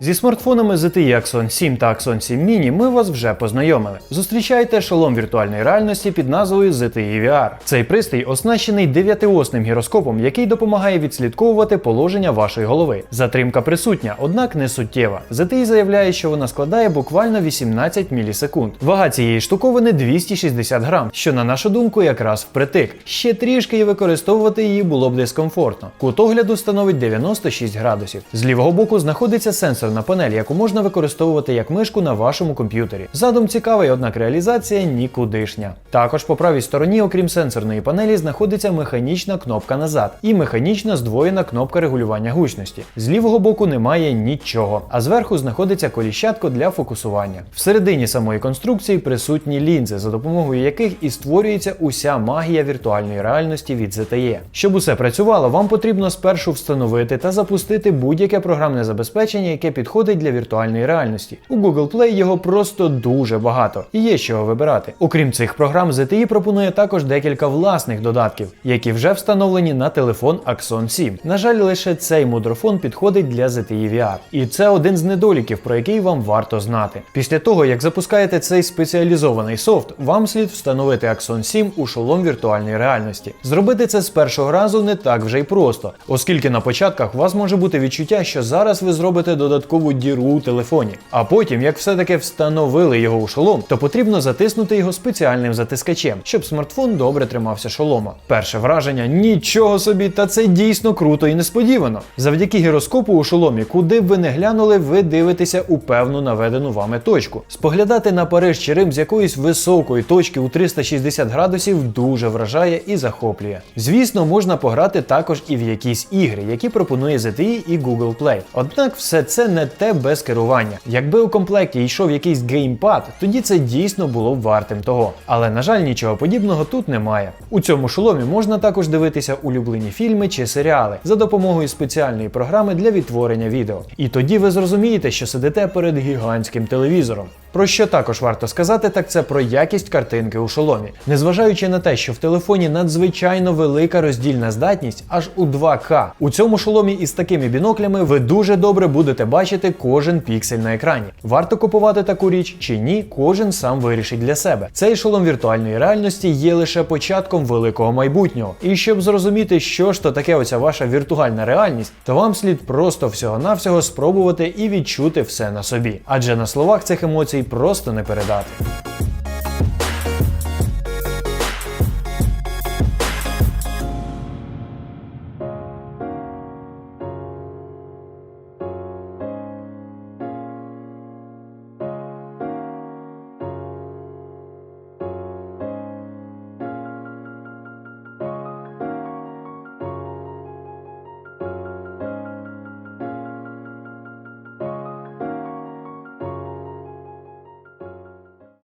Зі смартфонами ZTE Axon 7 та Axon 7 Mini ми вас вже познайомили. Зустрічайте шолом віртуальної реальності під назвою ZTE VR. Цей пристрій оснащений дев'ятиосним гіроскопом, який допомагає відслідковувати положення вашої голови. Затримка присутня, однак не суттєва. ZTE заявляє, що вона складає буквально 18 мілісекунд. Вага цієї штуковини 260 грам, що на нашу думку якраз впритик. Ще трішки і використовувати її було б дискомфортно. Кут огляду становить 96 градусів. З лівого боку знаходиться сенсорна панель, яку можна використовувати як мишку на вашому комп'ютері. Задум цікавий, однак реалізація нікудишня. Також по правій стороні, окрім сенсорної панелі, знаходиться механічна кнопка назад і механічна здвоєна кнопка регулювання гучності. З лівого боку немає нічого, а зверху знаходиться коліщатко для фокусування. Всередині самої конструкції присутні лінзи, за допомогою яких і створюється уся магія віртуальної реальності від ZTE. Щоб усе працювало, вам потрібно спершу встановити та запустити будь-яке програмне забезпечення, яке підходить для віртуальної реальності. У Google Play його просто дуже багато і є з чого вибирати. Окрім цих програм, ZTE пропонує також декілька власних додатків, які вже встановлені на телефон Axon 7. На жаль, лише цей мудрофон підходить для ZTE VR. І це один з недоліків, про який вам варто знати. Після того, як запускаєте цей спеціалізований софт, вам слід встановити Axon 7 у шолом віртуальної реальності. Зробити це з першого разу не так вже й просто, оскільки на початках у вас може бути відчуття, що зараз ви зробите додаткову діру у телефоні. А потім, як все-таки встановили його у шолом, то потрібно затиснути його спеціальним затискачем, щоб смартфон добре тримався шолома. Перше враження нічого собі, та це дійсно круто і несподівано. Завдяки гіроскопу у шоломі, куди б ви не глянули, ви дивитеся у певну наведену вами точку. Споглядати на Париж чи Рим з якоїсь високої точки у 360 градусів дуже вражає і захоплює. Звісно, можна пограти також і в якісь ігри, які пропонує ZTE і Google Play. Однак все це не те без керування. Якби у комплекті йшов якийсь геймпад, тоді це дійсно було б вартим того. Але на жаль, нічого подібного тут немає. У цьому шоломі можна також дивитися улюблені фільми чи серіали за допомогою спеціальної програми для відтворення відео. І тоді ви зрозумієте, що сидите перед гігантським телевізором. Про що також варто сказати, так це про якість картинки у шоломі. Незважаючи на те, що в телефоні надзвичайно велика роздільна здатність аж у 2К. У цьому шоломі із такими біноклями ви дуже добре будете бачити кожен піксель на екрані. Варто купувати таку річ чи ні, кожен сам вирішить для себе. Цей шолом віртуальної реальності є лише початком великого майбутнього. І щоб зрозуміти, що ж то таке оця ваша віртуальна реальність, то вам слід просто всього-навсього спробувати і відчути все на собі. Адже на словах цих емоцій просто не передати.